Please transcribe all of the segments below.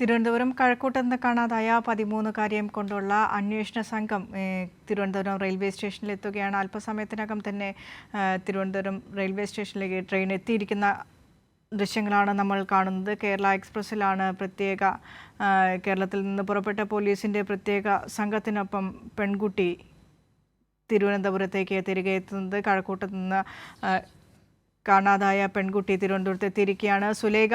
തിരുവനന്തപുരം കഴക്കൂട്ടത്ത് എന്ന് കാണാതായ പതിമൂന്നുകാരിയും കൊണ്ടുള്ള അന്വേഷണ സംഘം തിരുവനന്തപുരം റെയിൽവേ സ്റ്റേഷനിൽ എത്തുകയാണ്. അല്പസമയത്തിനകം തന്നെ തിരുവനന്തപുരം റെയിൽവേ സ്റ്റേഷനിലേക്ക് ട്രെയിൻ എത്തിയിരിക്കുന്ന ദൃശ്യങ്ങളാണ് നമ്മൾ കാണുന്നത്. കേരള എക്സ്പ്രസ്സിലാണ് പ്രത്യേക കേരളത്തിൽ നിന്ന് പുറപ്പെട്ട പോലീസിന്റെ പ്രത്യേക സംഘത്തിനൊപ്പം പെൺകുട്ടി തിരുവനന്തപുരത്തേക്ക് തിരികെ എത്തുന്നത്. കഴക്കൂട്ടത്ത് നിന്ന് കാണാതായ പെൺകുട്ടി തിരുവനന്തപുരത്ത് എത്തിയിരിക്കുകയാണ് സുലേഖ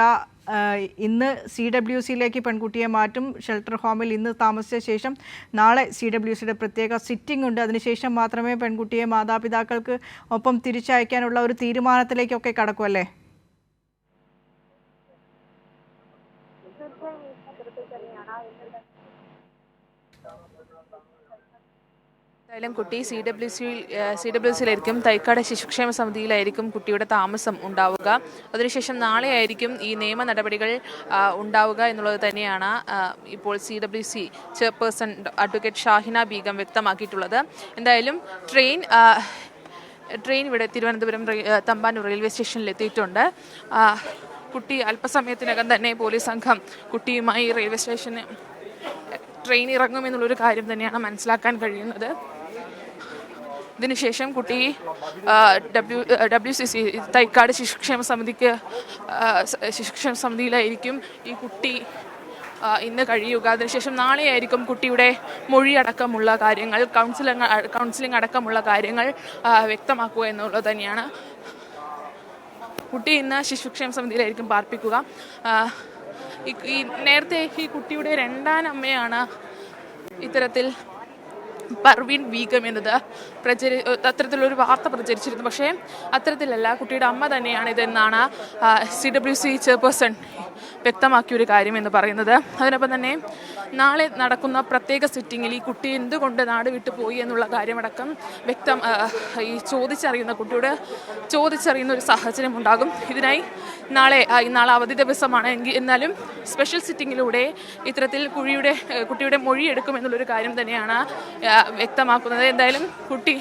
ഇന്ന് സി ഡബ്ല്യു സിയിലേക്ക് പെൺകുട്ടിയെ മാറ്റും. ഷെൽട്ടർ ഹോമിൽ ഇന്ന് താമസിച്ച ശേഷം നാളെ സി ഡബ്ല്യു സിയുടെ പ്രത്യേക സിറ്റിംഗ് ഉണ്ട്. അതിനുശേഷം മാത്രമേ പെൺകുട്ടിയെ മാതാപിതാക്കൾക്ക് ഒപ്പം തിരിച്ചയക്കാനുള്ള ഒരു തീരുമാനത്തിലേക്കൊക്കെ കടക്കുമല്ലേ എന്തായാലും കുട്ടി C W C C W സിയിലായിരിക്കും Thycaud ശിശുക്ഷേമ സമിതിയിലായിരിക്കും കുട്ടിയുടെ താമസം ഉണ്ടാവുക. അതിനുശേഷം നാളെ ആയിരിക്കും ഈ നിയമ നടപടികൾ ഉണ്ടാവുക എന്നുള്ളത് തന്നെയാണ് ഇപ്പോൾ C W C chairperson advocate Shahina Beegum വ്യക്തമാക്കിയിട്ടുള്ളത്. എന്തായാലും ട്രെയിൻ ട്രെയിൻ ഇവിടെ തിരുവനന്തപുരം തമ്പാനൂർ റെയിൽവേ സ്റ്റേഷനിൽ എത്തിയിട്ടുണ്ട്. കുട്ടി അല്പസമയത്തിനകം തന്നെ പോലീസ് സംഘം കുട്ടിയുമായി റെയിൽവേ സ്റ്റേഷന് ട്രെയിൻ ഇറങ്ങുമെന്നുള്ളൊരു കാര്യം തന്നെയാണ് മനസ്സിലാക്കാൻ കഴിയുന്നത്. ഇതിനുശേഷം കുട്ടി W W C C Thycaud ശിശുക്ഷേമ സമിതിക്ക് ശിശുക്ഷേമ സമിതിയിലായിരിക്കും ഈ കുട്ടി ഇന്ന് കഴിയുക. അതിനുശേഷം നാളെയായിരിക്കും കുട്ടിയുടെ മൊഴി അടക്കമുള്ള കാര്യങ്ങൾ കൗൺസിലിംഗ് കൗൺസിലിംഗ് അടക്കമുള്ള കാര്യങ്ങൾ വ്യക്തമാക്കുക എന്നുള്ളത് തന്നെയാണ്. കുട്ടി ഇന്ന് ശിശുക്ഷേമ സമിതിയിലായിരിക്കും പാർപ്പിക്കുക. ഈ നേരത്തെ ഈ കുട്ടിയുടെ രണ്ടാനമ്മയാണ് ഇത്തരത്തിൽ പർവീൻ വീഗം എന്നത് പ്രചരി അത്തരത്തിലൊരു വാർത്ത പ്രചരിച്ചിരുന്നു. പക്ഷേ അത്തരത്തിലല്ല. കുട്ടിയുടെ അമ്മ തന്നെയാണ് ഇതെന്നാണ് സി ഡബ്ല്യു സി ചെയർപേഴ്സൺ വ്യക്തമാക്കിയ ഒരു കാര്യം എന്ന് പറയുന്നത്. അതിനൊപ്പം തന്നെ നാളെ നടക്കുന്ന പ്രത്യേക സിറ്റിങ്ങിൽ ഈ കുട്ടി എന്തുകൊണ്ട് നാട് വിട്ടു പോയി എന്നുള്ള കാര്യമടക്കം വ്യക്തം ഈ ചോദിച്ചറിയുന്ന കുട്ടിയോട് ചോദിച്ചറിയുന്ന ഒരു സാഹചര്യം ഉണ്ടാകും. ഇതിനായി നാളെ നാളെ അവധി ദിവസമാണ് എങ്കിൽ എന്നാലും സ്പെഷ്യൽ സിറ്റിങ്ങിലൂടെ ഇത്തരത്തിൽ കുഴിയുടെ കുട്ടിയുടെ മൊഴി എടുക്കുമെന്നുള്ളൊരു കാര്യം തന്നെയാണ് വ്യക്തമാക്കുന്നത്. എന്തായാലും കുട്ടി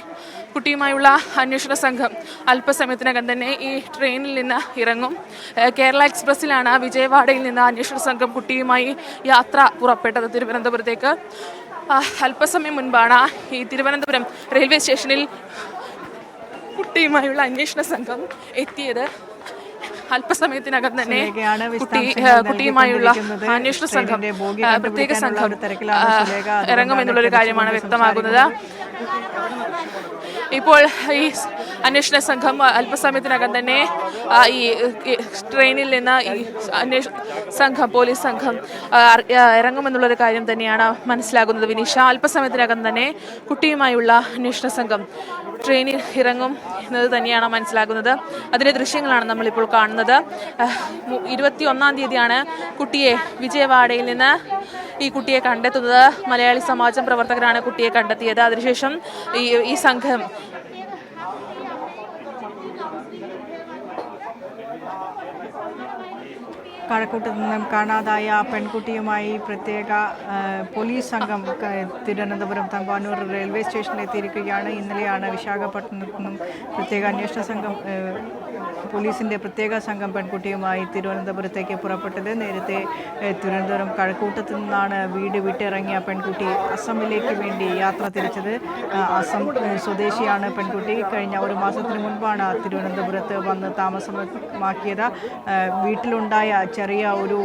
കുട്ടിയുമായുള്ള അന്വേഷണ സംഘം അല്പസമയത്തിനകം തന്നെ ഈ ട്രെയിനിൽ നിന്ന് ഇറങ്ങും. കേരള എക്സ്പ്രസ്സിലാണ് വിജയവാഡയിൽ നിന്ന് അന്വേഷണ സംഘം കുട്ടിയുമായി യാത്ര പുറപ്പെട്ടത് തിരുവനന്തപുരത്തേക്ക്. അല്പസമയം മുൻപാണ് ഈ തിരുവനന്തപുരം റെയിൽവേ സ്റ്റേഷനിൽ കുട്ടിയുമായുള്ള അന്വേഷണ സംഘം എത്തിയത്. അല്പസമയത്തിനകം തന്നെ കുട്ടി കുട്ടിയുമായുള്ള അന്വേഷണ സംഘം പ്രത്യേക സംഘം ഇറങ്ങുമെന്നുള്ളൊരു കാര്യമാണ് വ്യക്തമാകുന്നത്. ഇപ്പോൾ ഈ അന്വേഷണ സംഘം അല്പസമയത്തിനകം തന്നെ ഈ ട്രെയിനിൽ നിന്ന് ഈ അന്വേഷ സംഘം പോലീസ് സംഘം ഇറങ്ങുമെന്നുള്ളൊരു കാര്യം തന്നെയാണ് മനസ്സിലാകുന്നത്. വിനീഷ അല്പസമയത്തിനകം തന്നെ കുട്ടിയുമായുള്ള അന്വേഷണ സംഘം ട്രെയിനിൽ ഇറങ്ങും എന്നത് തന്നെയാണ് മനസ്സിലാകുന്നത്. അതിന്റെ ദൃശ്യങ്ങളാണ് നമ്മളിപ്പോൾ കാണുന്നത്. ഇരുപത്തി ഒന്നാം തീയതിയാണ് കുട്ടിയെ വിജയവാഡയിൽ നിന്ന് ഈ കുട്ടിയെ കണ്ടെത്തുന്നത്. മലയാളി സമാജം പ്രവർത്തകരാണ് കുട്ടിയെ കണ്ടെത്തിയത്. അതിനുശേഷം ഈ ഈ സംഘം കഴക്കൂട്ട് നിന്നും കാണാതായ പെൺകുട്ടിയുമായി പ്രത്യേക പോലീസ് സംഘം തിരുവനന്തപുരം തമ്പാനൂർ റെയിൽവേ സ്റ്റേഷനിൽ എത്തിയിരിക്കുകയാണ്. ഇന്നലെയാണ് വിശാഖപട്ടണത്തു നിന്നും പ്രത്യേക അന്വേഷണ സംഘം പോലീസിന്റെ പ്രത്യേക സംഘം പെൺകുട്ടിയുമായി തിരുവനന്തപുരത്തേക്ക് പുറപ്പെട്ടത്. നേരത്തെ തിരുവനന്തപുരം കഴക്കൂട്ടത്ത് നിന്നാണ് വീട് വിട്ടിറങ്ങിയ പെൺകുട്ടി അസമിലേക്ക് വേണ്ടി യാത്ര തിരിച്ചത്. അസം സ്വദേശിയാണ് പെൺകുട്ടി. കഴിഞ്ഞ ഒരു മാസത്തിന് മുൻപാണ് തിരുവനന്തപുരത്ത് വന്ന് താമസമാക്കിയത്. വീട്ടിലുണ്ടായ ചെറിയ ഒരു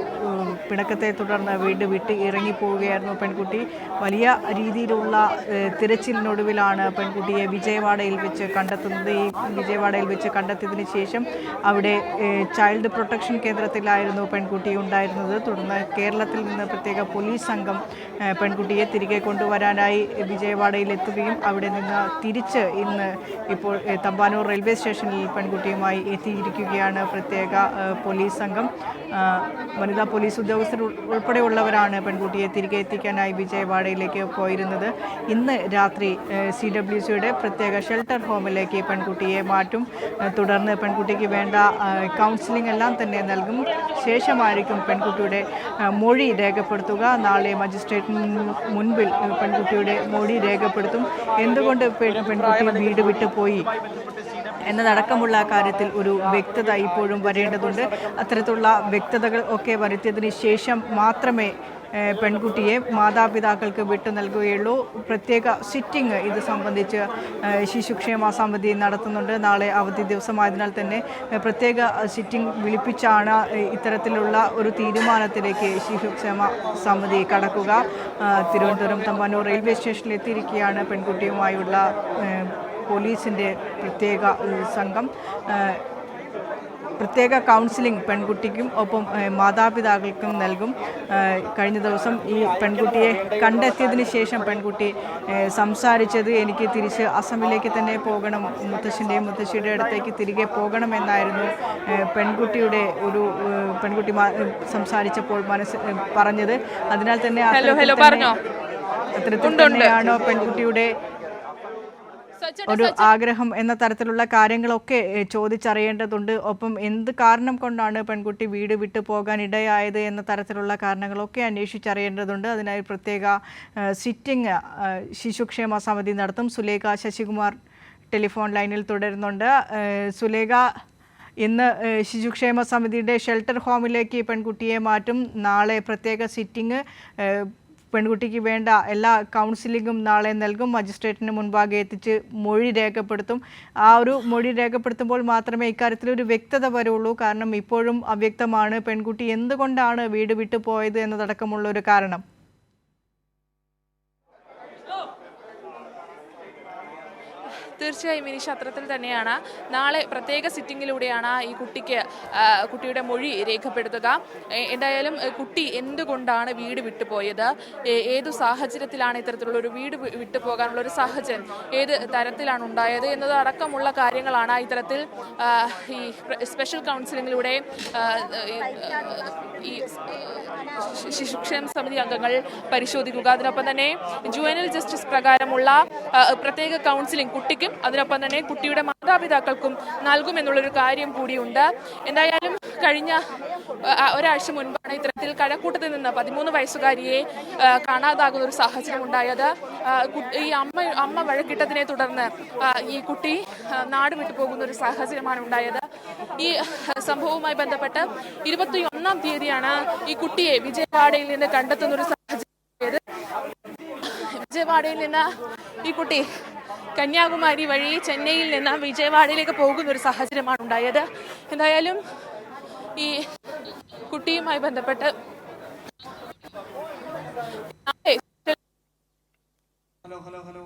പിണക്കത്തെ തുടർന്ന് വീട് വിട്ട് ഇറങ്ങിപ്പോവുകയായിരുന്നു പെൺകുട്ടി. വലിയ രീതിയിലുള്ള തിരച്ചിലിനൊടുവിലാണ് പെൺകുട്ടിയെ വിജയവാഡയിൽ വെച്ച് കണ്ടെത്തുന്നത്. ഈ വിജയവാഡയിൽ വെച്ച് കണ്ടെത്തിയതിന് ശേഷം അവിടെ ചൈൽഡ് പ്രൊട്ടക്ഷൻ കേന്ദ്രത്തിലായിരുന്നു പെൺകുട്ടി ഉണ്ടായിരുന്നത്. തുടർന്ന് കേരളത്തിൽ നിന്ന് പ്രത്യേക പോലീസ് സംഘം പെൺകുട്ടിയെ തിരികെ കൊണ്ടുവരാനായി വിജയവാഡയിൽ എത്തുകയും അവിടെ നിന്ന് തിരിച്ച് ഇന്ന് ഇപ്പോൾ തമ്പാനൂർ റെയിൽവേ സ്റ്റേഷനിൽ പെൺകുട്ടിയുമായി എത്തിയിരിക്കുകയാണ് പ്രത്യേക പോലീസ് സംഘം. വനിതാ പോലീസ് ഉദ്യോഗസ്ഥർ ഉൾപ്പെടെയുള്ളവരാണ് പെൺകുട്ടിയെ തിരികെ എത്തിക്കാനായി വിജയവാഡയിലേക്ക് പോയിരുന്നത്. ഇന്ന് രാത്രി സി ഡബ്ല്യു സിയുടെ പ്രത്യേക ഷെൽട്ടർ ഹോമിലേക്ക് പെൺകുട്ടിയെ മാറ്റും. തുടർന്ന് പെൺകുട്ടിക്ക് വേണ്ട കൗൺസിലിംഗ് എല്ലാം തന്നെ നൽകും. ശേഷമായിരിക്കും പെൺകുട്ടിയുടെ മൊഴി രേഖപ്പെടുത്തുക. നാളെ മജിസ്ട്രേറ്റിന് മുൻപിൽ പെൺകുട്ടിയുടെ മൊഴി രേഖപ്പെടുത്തും. എന്തുകൊണ്ട് പെൺകുട്ടി വീട് വിട്ടു പോയി എന്നതടക്കമുള്ള കാര്യത്തിൽ ഒരു വ്യക്തത ഇപ്പോഴും വരേണ്ടതുണ്ട്. അത്തരത്തിലുള്ള വ്യക്തതകൾ ഒക്കെ വരുത്തിയതിന് ശേഷം മാത്രമേ പെൺകുട്ടിയെ മാതാപിതാക്കൾക്ക് വിട്ടു നൽകുകയുള്ളൂ. പ്രത്യേക സിറ്റിംഗ് ഇത് സംബന്ധിച്ച് ശിശുക്ഷേമ സമിതി നടത്തുന്നുണ്ട്. നാളെ അവധി ദിവസമായതിനാൽ തന്നെ പ്രത്യേക സിറ്റിംഗ് വിളിപ്പിച്ചാണ് ഇത്തരത്തിലുള്ള ഒരു തീരുമാനത്തിലേക്ക് ശിശുക്ഷേമ സമിതി കടക്കുക. തിരുവനന്തപുരം തമ്പാനൂർ റെയിൽവേ സ്റ്റേഷനിൽ എത്തിയിരിക്കുകയാണ് പെൺകുട്ടിയുമായുള്ള പോലീസിന്റെ പ്രത്യേക സംഘം പ്രത്യേക കൗൺസിലിംഗ് പെൺകുട്ടിക്കും ഒപ്പം മാതാപിതാക്കൾക്കും നൽകും. കഴിഞ്ഞ ദിവസം ഈ പെൺകുട്ടിയെ കണ്ടെത്തിയതിന് ശേഷം പെൺകുട്ടി സംസാരിച്ചത് എനിക്ക് തിരിച്ച് അസമിലേക്ക് തന്നെ പോകണം മുത്തശ്ശന്റെയും മുത്തശ്ശിയുടെ അടുത്തേക്ക് തിരികെ പോകണമെന്നായിരുന്നു എന്നായിരുന്നു പെൺകുട്ടിയുടെ ഒരു പെൺകുട്ടി സംസാരിച്ചപ്പോൾ മനസ്സ് പറഞ്ഞത്. അതിനാൽ തന്നെ അത്തരത്തിൽ തന്നെയാണോ പെൺകുട്ടിയുടെ ഒരു ആഗ്രഹം എന്ന തരത്തിലുള്ള കാര്യങ്ങളൊക്കെ ചോദിച്ചറിയേണ്ടതുണ്ട്. ഒപ്പം എന്ത് കാരണം കൊണ്ടാണ് പെൺകുട്ടി വീട് വിട്ടു പോകാൻ ഇടയായത് എന്ന തരത്തിലുള്ള കാരണങ്ങളൊക്കെ അന്വേഷിച്ചറിയേണ്ടതുണ്ട്. അതിനായി പ്രത്യേക സിറ്റിംഗ് ശിശുക്ഷേമ സമിതി നടത്തും. സുലേഖ ശശികുമാർ ടെലിഫോൺ ലൈനിൽ തുടരുന്നുണ്ട്. സുലേഖ ഇന്ന് ശിശുക്ഷേമ സമിതിയുടെ ഷെൽട്ടർ ഹോമിലേക്ക് പെൺകുട്ടിയെ മാറ്റും. നാളെ പ്രത്യേക സിറ്റിംഗ് പെൺകുട്ടിക്ക് വേണ്ട എല്ലാ കൗൺസിലിങ്ങും നാളെ നൽകും. മജിസ്ട്രേറ്റിന് മുൻപാകെ എത്തിച്ച് മൊഴി രേഖപ്പെടുത്തും. ആ ഒരു മൊഴി രേഖപ്പെടുത്തുമ്പോൾ മാത്രമേ ഇക്കാര്യത്തിൽ ഒരു വ്യക്തത വരുള്ളൂ. കാരണം ഇപ്പോഴും അവ്യക്തമാണ് പെൺകുട്ടി എന്തുകൊണ്ടാണ് വീട് വിട്ടു പോയത് എന്നതടക്കമുള്ള ഒരു കാരണം. തീർച്ചയായും ഇനി ശത്രത്തിൽ തന്നെയാണ്. നാളെ പ്രത്യേക സിറ്റിങ്ങിലൂടെയാണ് ഈ കുട്ടിക്ക് കുട്ടിയുടെ മൊഴി രേഖപ്പെടുത്തുക. എന്തായാലും കുട്ടി എന്തുകൊണ്ടാണ് വീട് വിട്ടുപോയത്? ഏതു സാഹചര്യത്തിലാണ് ഇത്തരത്തിലുള്ള ഒരു വീട് വിട്ടുപോകാനുള്ള ഒരു സാഹചര്യം? ഏത് തരത്തിലാണ് ഉണ്ടായത്? എന്നത് അടക്കമുള്ള കാര്യങ്ങളാണ് ഇത്തരത്തിൽ ഈ സ്പെഷ്യൽ കൗൺസിലിങ്ങിലൂടെ ഈ ശിശുക്ഷേമ സമിതി അംഗങ്ങൾ പരിശോധിക്കുക. അതിനൊപ്പം തന്നെ ജുവനൽ ജസ്റ്റിസ് പ്രകാരമുള്ള പ്രത്യേക കൗൺസിലിംഗ് കുട്ടിക്കും അതിനൊപ്പം തന്നെ കുട്ടിയുടെ മാതാപിതാക്കൾക്കും നൽകുമെന്നുള്ളൊരു കാര്യം കൂടിയുണ്ട്. എന്തായാലും കഴിഞ്ഞ ഒരാഴ്ച മുൻപാണ് ഇത്തരത്തിൽ കഴക്കൂട്ടത്തിൽ നിന്ന് പതിമൂന്ന് വയസ്സുകാരിയെ കാണാതാകുന്ന ഒരു സാഹചര്യം ഉണ്ടായത്. ഈ അമ്മ അമ്മ വഴക്കിട്ടതിനെ തുടർന്ന് ഈ കുട്ടി നാട് വിട്ടു പോകുന്ന ഒരു സാഹചര്യമാണ് ഉണ്ടായത്. ഈ സംഭവവുമായി ബന്ധപ്പെട്ട് ഇരുപത്തി ഒന്നാം തീയതിയാണ് ഈ കുട്ടിയെ വിജയവാഡയിൽ നിന്ന് കണ്ടെത്തുന്ന ഒരു സാഹചര്യം. വിജയവാഡയിൽ നിന്ന് ഈ കുട്ടി കന്യാകുമാരി വഴി ചെന്നൈയിൽ നിന്ന് വിജയവാഡയിലേക്ക് പോകുന്ന ഒരു സാഹചര്യമാണ് ഉണ്ടായത്. എന്തായാലും ഈ കുട്ടിയുമായി ബന്ധപ്പെട്ട് ഹലോ ഹലോ ഹലോ.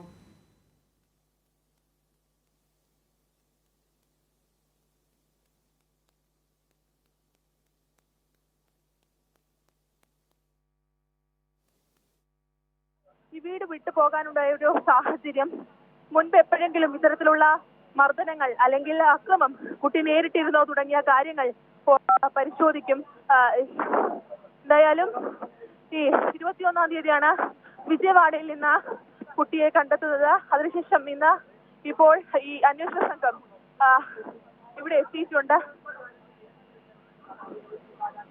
ഈ വീട് വിട്ടു പോകാനുണ്ടായ ഒരു സാഹചര്യം മുൻപ് എപ്പോഴെങ്കിലും ഇത്തരത്തിലുള്ള മർദ്ദനങ്ങൾ അല്ലെങ്കിൽ അക്രമം കുട്ടി നേരിട്ടിരുന്നോ തുടങ്ങിയ കാര്യങ്ങൾ പരിശോധിക്കും. എന്തായാലും ഈ ഇരുപത്തിയൊന്നാം തീയതിയാണ് വിജയവാഡയിൽ നിന്ന് കുട്ടിയെ കണ്ടെത്തുന്നത്. അതിനുശേഷം ഇന്ന് ഇപ്പോൾ ഈ അന്വേഷണ സംഘം ഇവിടെ എത്തിയിട്ടുണ്ട്.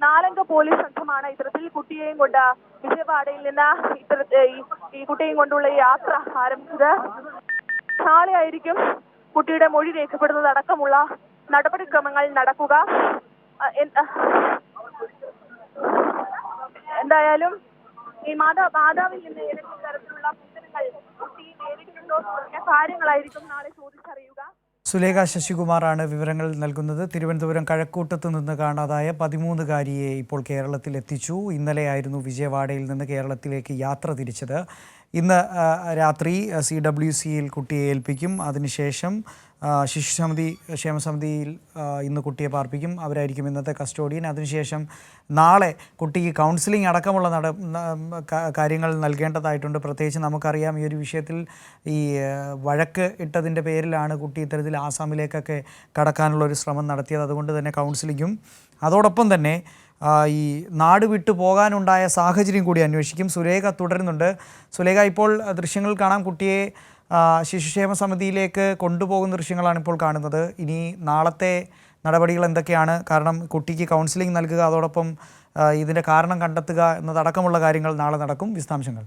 നാലംഗ പോലീസ് സംഘമാണ് ഇത്തരത്തിൽ കുട്ടിയെയും കൊണ്ട് വിജയവാഡയിൽ നിന്ന് ഇത്തരത്തിൽ ഈ- കുട്ടിയെയും കൊണ്ടുള്ള യാത്ര ആരംഭിച്ചത്. നാളെ ആയിരിക്കും കുട്ടിയുടെ മൊഴി രേഖപ്പെടുന്നത് അടക്കമുള്ള നടപടിക്രമങ്ങൾ നടക്കുക. എന്തായാലും ഈ മാതാ മാതാവിൽ നിന്ന് ഏതെങ്കിലും തരത്തിലുള്ള കാര്യങ്ങളായിരിക്കും സുലേഖ ശശികുമാറാണ് വിവരങ്ങൾ നൽകുന്നത്. തിരുവനന്തപുരം കഴക്കൂട്ടത്ത് നിന്ന് കാണാതായ പതിമൂന്നുകാരിയെ ഇപ്പോൾ കേരളത്തിൽ എത്തിച്ചു ഇന്നലെയായിരുന്നു വിജയവാഡയിൽ നിന്ന് കേരളത്തിലേക്ക് യാത്ര തിരിച്ചത്. ഇന്ന് രാത്രി സി ഡബ്ല്യു സിയിൽ കുട്ടിയെ ഏൽപ്പിക്കും. അതിനുശേഷം ശിശുസമിതി ക്ഷേമസമിതിയിൽ ഇന്ന് കുട്ടിയെ പാർപ്പിക്കും. അവരായിരിക്കും ഇന്നത്തെ കസ്റ്റോഡിയൻ. അതിനുശേഷം നാളെ കുട്ടിക്ക് കൗൺസിലിംഗ് അടക്കമുള്ള നട കാര്യങ്ങൾ നൽകേണ്ടതായിട്ടുണ്ട്. പ്രത്യേകിച്ച് നമുക്കറിയാം ഈ ഒരു വിഷയത്തിൽ ഈ വഴക്ക് ഇട്ടതിന്റെ പേരിലാണ് കുട്ടി ഇത്തരത്തിൽ ആസാമിലേക്കൊക്കെ കടക്കാനുള്ള ഒരു ശ്രമം നടത്തിയത്. അതുകൊണ്ട് തന്നെ കൗൺസിലിങ്ങും അതോടൊപ്പം തന്നെ ഈ നാട് വിട്ടു പോകാനുണ്ടായ സാഹചര്യം കൂടി അന്വേഷിക്കും. സുലേഖ തുടരുന്നുണ്ട്. സുലേഖ ഇപ്പോൾ ദൃശ്യങ്ങൾ കാണാം. കുട്ടിയെ ശിശുക്ഷേമ സമിതിയിലേക്ക് കൊണ്ടുപോകുന്ന ദൃശ്യങ്ങളാണ് ഇപ്പോൾ കാണുന്നത്. ഇനി നാളത്തെ നടപടികൾ എന്തൊക്കെയാണ്? കാരണം കുട്ടിക്ക് കൗൺസിലിംഗ് നൽകുക അതോടൊപ്പം ഇതിന്റെ കാരണം കണ്ടെത്തുക എന്നതടക്കമുള്ള കാര്യങ്ങൾ നാളെ നടക്കും. വിശദാംശങ്ങൾ.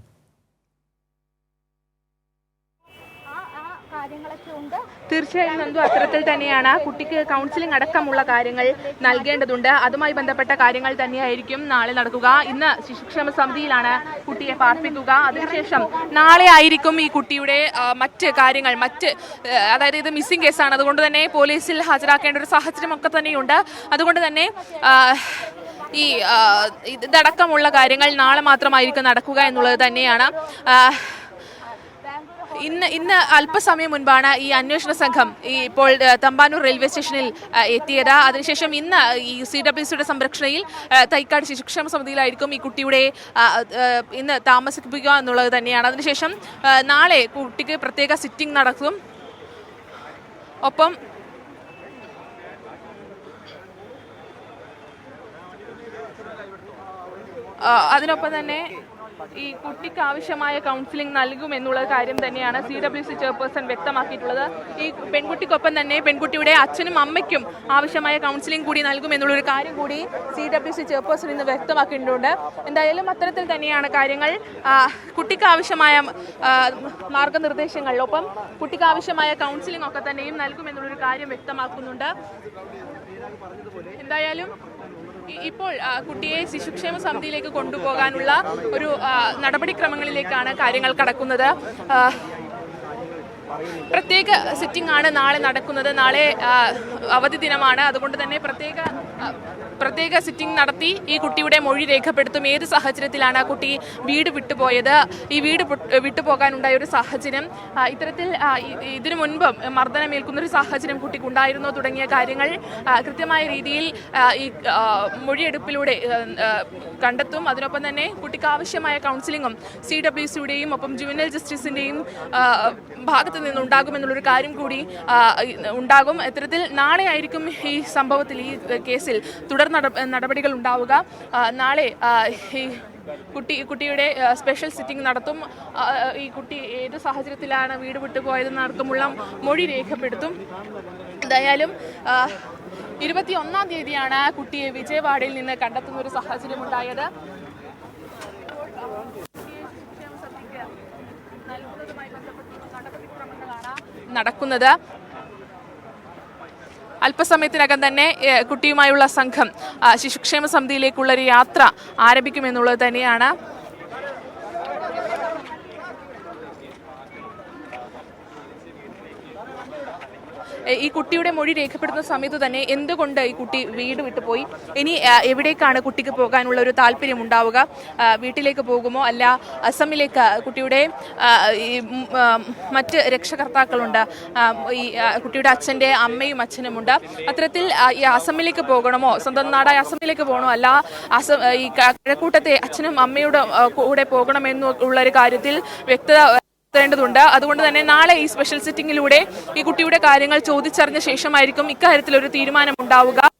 തീർച്ചയായും നന്ദു അത്തരത്തിൽ തന്നെയാണ് കുട്ടിക്ക് കൗൺസിലിംഗ് അടക്കമുള്ള കാര്യങ്ങൾ നൽകേണ്ടതുണ്ട്. അതുമായി ബന്ധപ്പെട്ട കാര്യങ്ങൾ തന്നെയായിരിക്കും നാളെ നടക്കുക. ഇന്ന് ശിശുക്ഷേമ സമിതിയിലാണ് കുട്ടിയെ പാർപ്പിക്കുക. അതിനുശേഷം നാളെ ആയിരിക്കും ഈ കുട്ടിയുടെ മറ്റ് കാര്യങ്ങൾ മറ്റ് അതായത് ഇത് മിസ്സിംഗ് കേസാണ് അതുകൊണ്ട് തന്നെ പോലീസിൽ ഹാജരാക്കേണ്ട ഒരു സാഹചര്യമൊക്കെ തന്നെയുണ്ട്. അതുകൊണ്ട് തന്നെ ഈ ഇതടക്കമുള്ള കാര്യങ്ങൾ നാളെ മാത്രമായിരിക്കും നടക്കുക എന്നുള്ളത് തന്നെയാണ്. ഇന്ന് ഇന്ന് അല്പസമയം മുൻപാണ് ഈ അന്വേഷണ സംഘം ഈ ഇപ്പോൾ തമ്പാനൂർ റെയിൽവേ സ്റ്റേഷനിൽ എത്തിയത്. അതിനുശേഷം ഇന്ന് ഈ സി ഡബ്ല്യു സിയുടെ സംരക്ഷണയിൽ തൈക്കാട് ശിശുക്ഷേമ സമിതിയിലായിരിക്കും ഈ കുട്ടിയുടെ ഇന്ന് താമസിപ്പിക്കുക എന്നുള്ളത് തന്നെയാണ്. അതിനുശേഷം നാളെ കുട്ടിക്ക് പ്രത്യേക സിറ്റിംഗ് നടക്കും. ഒപ്പം അതിനൊപ്പം തന്നെ ഈ കുട്ടിക്ക് ആവശ്യമായ കൗൺസിലിംഗ് നൽകും എന്നുള്ള കാര്യം തന്നെയാണ് സി ഡബ്ല്യു സി ചെയർപേഴ്സൺ വ്യക്തമാക്കിയിട്ടുള്ളത്. ഈ പെൺകുട്ടിക്കൊപ്പം തന്നെ പെൺകുട്ടിയുടെ അച്ഛനും അമ്മയ്ക്കും ആവശ്യമായ കൗൺസിലിംഗ് കൂടി നൽകും എന്നുള്ളൊരു കാര്യം കൂടി സി ഡബ്ല്യു സി ചെയർപേഴ്സൺ ഇന്ന് വ്യക്തമാക്കിയിട്ടുണ്ട്. എന്തായാലും അത്തരത്തിൽ തന്നെയാണ് കാര്യങ്ങൾ. കുട്ടിക്ക് ആവശ്യമായ മാർഗനിർദ്ദേശങ്ങളിലൊപ്പം കുട്ടിക്ക് ആവശ്യമായ കൗൺസിലിംഗ് ഒക്കെ തന്നെയും നൽകും എന്നുള്ളൊരു കാര്യം വ്യക്തമാക്കുന്നുണ്ട്. എന്തായാലും ഇപ്പോൾ കുട്ടിയെ ശിശുക്ഷേമ സമിതിയിലേക്ക് കൊണ്ടുപോകാനുള്ള ഒരു നടപടിക്രമങ്ങളിലേക്കാണ് കാര്യങ്ങൾ കടക്കുന്നത്. പ്രത്യേക സിറ്റിംഗ് ആണ് നാളെ നടക്കുന്നത്. നാളെ അവധി ദിനമാണ്. അതുകൊണ്ട് തന്നെ പ്രത്യേക പ്രത്യേക സിറ്റിംഗ് നടത്തി ഈ കുട്ടിയുടെ മൊഴി രേഖപ്പെടുത്തും. ഏത് സാഹചര്യത്തിലാണ് ആ കുട്ടി വീട് വിട്ടുപോയത്? ഈ വീട് വിട്ടുപോകാനുണ്ടായ ഒരു സാഹചര്യം ഇത്തരത്തിൽ ഇതിനു മുൻപ് മർദ്ദനമേൽക്കുന്ന ഒരു സാഹചര്യം കുട്ടിക്ക് ഉണ്ടായിരുന്നോ തുടങ്ങിയ കാര്യങ്ങൾ കൃത്യമായ രീതിയിൽ ഈ മൊഴിയെടുപ്പിലൂടെ കണ്ടെത്തും. അതിനൊപ്പം തന്നെ കുട്ടിക്ക് ആവശ്യമായ കൗൺസിലിങ്ങും സി ഡബ്ല്യു സിയുടെയും ഒപ്പം ജുവനൽ ജസ്റ്റിസിന്റെയും ആ, ഭാഗത്ത് നിന്നുണ്ടാകുമെന്നുള്ളൊരു കാര്യം കൂടി ഉണ്ടാകും. ഇത്തരത്തിൽ നാളെ ആയിരിക്കും ഈ സംഭവത്തിൽ ഈ കേസിൽ തുടർ നടപടികൾ ഉണ്ടാവുക. നാളെ ഈ കുട്ടി കുട്ടിയുടെ സ്പെഷ്യൽ സിറ്റിംഗ് നടത്തും. ഈ കുട്ടി ഏത് സാഹചര്യത്തിലാണ് വീട് വിട്ടുപോയതെന്ന് അടക്കമുള്ള മൊഴി രേഖപ്പെടുത്തും. എന്തായാലും ഇരുപത്തി ഒന്നാം തീയതിയാണ് കുട്ടിയെ വിജയവാഡയിൽ നിന്ന് കണ്ടെത്തുന്ന ഒരു സാഹചര്യം നടക്കുന്നത്. അല്പസമയത്തിനകം തന്നെ കുട്ടിയുമായുള്ള സംഘം ശിശുക്ഷേമ സമിതിയിലേക്കുള്ള ഒരു യാത്ര ആരംഭിക്കുമെന്നുള്ളത് തന്നെയാണ്. ഈ കുട്ടിയുടെ മൊഴി രേഖപ്പെടുത്തുന്ന സമയത്ത് തന്നെ എന്തുകൊണ്ട് ഈ കുട്ടി വീട് വിട്ടുപോയി ഇനി എവിടേക്കാണ് കുട്ടിക്ക് പോകാനുള്ള ഒരു താല്പര്യം ഉണ്ടാവുക? വീട്ടിലേക്ക് പോകുമോ? അല്ല അസമിലേക്ക് കുട്ടിയുടെ മറ്റ് രക്ഷകർത്താക്കളുണ്ട്. ഈ കുട്ടിയുടെ അച്ഛന്റെ അമ്മയും അച്ഛനുമുണ്ട് അത്തരത്തിൽ ഈ അസമിലേക്ക് പോകണമോ? സ്വന്തം നാടായ അസമിലേക്ക് പോകണോ? അല്ല അസം ഈ കിഴക്കൂട്ടത്തെ അച്ഛനും അമ്മയുടെ കൂടെ പോകണമെന്നുള്ള ഒരു കാര്യത്തിൽ വ്യക്തത േണ്ടതുണ്ട് അതുകൊണ്ട് തന്നെ നാളെ ഈ സ്പെഷ്യൽ സിറ്റിംഗിലൂടെ ഈ കുട്ടിയുടെ കാര്യങ്ങൾ ചോദിച്ചറിഞ്ഞ ശേഷമായിരിക്കും ഇക്കാര്യത്തിൽ ഒരു തീരുമാനം ഉണ്ടാവുക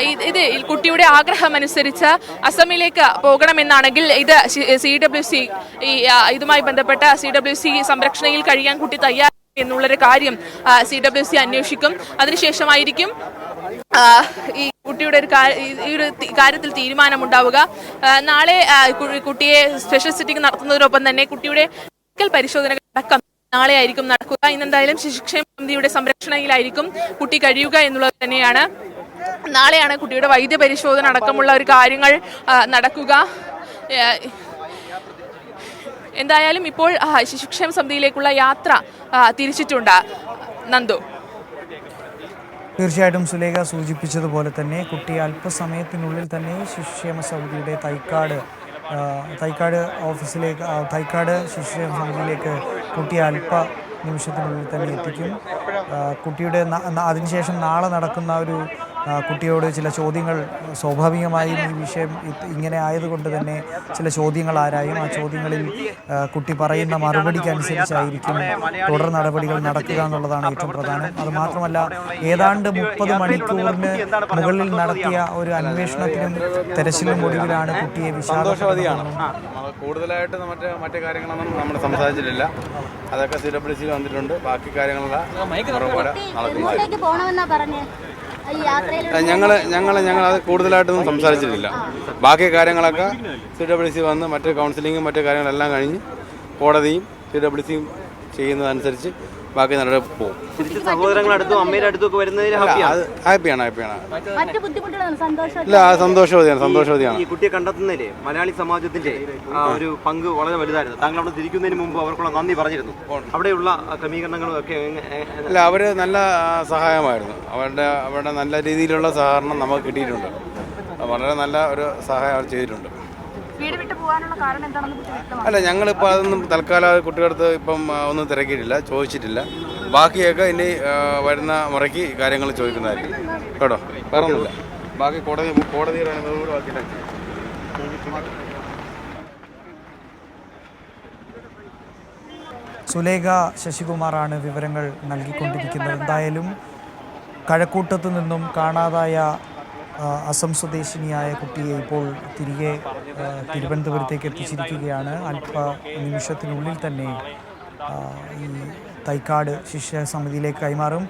ഇത് കുട്ടിയുടെ ആഗ്രഹം അനുസരിച്ച് അസമിലേക്ക് പോകണമെന്നാണെങ്കിൽ ഇത് സി ഡബ്ല്യു സി ഇതുമായി ബന്ധപ്പെട്ട സി ഡബ്ല്യു സി സംരക്ഷണയിൽ കഴിയാൻ കുട്ടി തയ്യാർ എന്നുള്ളൊരു കാര്യം സി ഡബ്ല്യു സി അന്വേഷിക്കും. അതിനുശേഷമായിരിക്കും ഈ കുട്ടിയുടെ ഒരു ഈ- ഒരു കാര്യത്തിൽ തീരുമാനമുണ്ടാവുക. നാളെ കുട്ടിയെ സ്പെഷ്യൽ സിറ്റിംഗ് നടത്തുന്നതിനൊപ്പം തന്നെ കുട്ടിയുടെ പരിശോധനകൾ അടക്കം നാളെ ആയിരിക്കും നടക്കുക. ഇന്നെന്തായാലും ശിശുക്ഷേമ സമിതിയുടെ സംരക്ഷണയിലായിരിക്കും കുട്ടി കഴിയുക എന്നുള്ളത് തന്നെയാണ്. നാളെയാണ് കുട്ടിയുടെ വൈദ്യ പരിശോധന അടക്കമുള്ള ഒരു കാര്യങ്ങൾ നടക്കുക. എന്തായാലും ഇപ്പോൾ ശിശുക്ഷേമ സമിതിയിലേക്കുള്ള യാത്ര തിരിച്ചിട്ടുണ്ട്. നന്ദു. തീർച്ചയായിട്ടും സുലേഖ സൂചിപ്പിച്ചതുപോലെ തന്നെ കുട്ടി അല്പസമയത്തിനുള്ളിൽ തന്നെ ശിശുക്ഷേമ സമിതിയുടെ തൈക്കാട് തൈക്കാട് ഓഫീസിലേക്ക് തൈക്കാട് ശിശുക്ഷേമ സമിതിയിലേക്ക് കുട്ടി അല്പ നിമിഷത്തിനുള്ളിൽ തന്നെ എത്തിക്കും. കുട്ടിയുടെ അതിനുശേഷം നാളെ നടക്കുന്ന ഒരു കുട്ടിയോട് ചില ചോദ്യങ്ങൾ സ്വാഭാവികമായും ഈ വിഷയം ഇങ്ങനെ ആയതുകൊണ്ട് തന്നെ ചില ചോദ്യങ്ങൾ ആരായും ആ ചോദ്യങ്ങളിൽ കുട്ടി പറയുന്ന മറുപടിക്ക് അനുസരിച്ചായിരിക്കും തുടർ നടപടികൾ നടക്കുക എന്നുള്ളതാണ് ഏറ്റവും പ്രധാനം. അത് മാത്രമല്ല ഏതാണ്ട് മുപ്പത് മണിക്കൂറിന് മുകളിൽ നടത്തിയ ഒരു അന്വേഷണത്തിനും തെരച്ചിലും ഒടുവിലാണ് കുട്ടിയെ സന്തോഷവതിയാണ് വിശാദ കൂടുതലായിട്ട് മറ്റേ മറ്റു കാര്യങ്ങളൊന്നും നമ്മൾ സംസാരിച്ചിട്ടില്ല. അതൊക്കെ സി ഡബ്ല്യു സിയിൽ വന്നിട്ടുണ്ട്. ബാക്കി കാര്യങ്ങളെല്ലാം പുറകെ ഞങ്ങൾ ഞങ്ങൾ ഞങ്ങൾ അത് കൂടുതലായിട്ടൊന്നും സംസാരിച്ചിട്ടില്ല. ബാക്കി കാര്യങ്ങളൊക്കെ സി ഡബ്ല്യു സി വന്ന് മറ്റ് കൗൺസിലിങ്ങും മറ്റു കാര്യങ്ങളെല്ലാം കഴിഞ്ഞ് കോടതിയും സി ഡബ്ല്യു സിയും ചെയ്യുന്നതനുസരിച്ച് ബാക്കി നല്ല പോകും തിരിച്ച് സഹോദരങ്ങളുടെ അടുത്തും അമ്മയുടെ അടുത്തും ഒക്കെ വരുന്നതിൽ ഹാപ്പിയാണ് ഹാപ്പിയാണ് ഹാപ്പിയാണ് മറ്റു ബുദ്ധിമുട്ടുകളാണ്? സന്തോഷം ഇല്ല ആ സന്തോഷവതിയാണ് സന്തോഷവതിയാണ്. ഈ കുട്ടിയെ കണ്ടെത്തുന്നതിലെ മലയാളി സമാജത്തിന്റെ ആ, ഒരു പങ്ക് വളരെ വലുതായിരുന്നു. താങ്കൾ അവിടെ തിരിക്കുന്നതിന് മുമ്പ് അവർക്കുള്ള നന്ദി പറഞ്ഞിരുന്നു. അവിടെയുള്ള ക്രമീകരണങ്ങളും ഒക്കെ എങ്ങ- എ- അല്ല അവർ നല്ല സഹായമായിരുന്നു. അവരുടെ അവരുടെ നല്ല രീതിയിലുള്ള സഹകരണം നമുക്ക് കിട്ടിയിട്ടുണ്ട്. വളരെ നല്ല ഒരു സഹായം അവർ ചെയ്തിട്ടുണ്ട്. അല്ല ഞങ്ങളിപ്പോൾ അതൊന്നും തൽക്കാലം കുട്ടികളടുത്ത് ഇപ്പം ഒന്നും തിരക്കിയിട്ടില്ല ചോദിച്ചിട്ടില്ല. ബാക്കിയൊക്കെ ഇനി വരുന്ന മുറയ്ക്ക് കാര്യങ്ങൾ ചോദിക്കുന്നതായിരിക്കും. കേട്ടോ? വേറെ ഒന്നുമില്ല ബാക്കി കോടതി കോടതിയുടെ അനുമതി കൂടെ ബാക്കിയിട്ടാണ് സുലേഖ ശശികുമാറാണ് വിവരങ്ങൾ നൽകിക്കൊണ്ടിരിക്കുന്നത്. എന്തായാലും കഴക്കൂട്ടത്തു നിന്നും കാണാതായ അസം സ്വദേശിനിയായ കുട്ടിയെ ഇപ്പോൾ തിരികെ തിരുവനന്തപുരത്തേക്ക് എത്തിച്ചിരിക്കുകയാണ്. അല്പ നിമിഷത്തിനുള്ളിൽ തന്നെ ഈ തൈക്കാട് ശിക്ഷ സമിതിയിലേക്ക് കൈമാറും.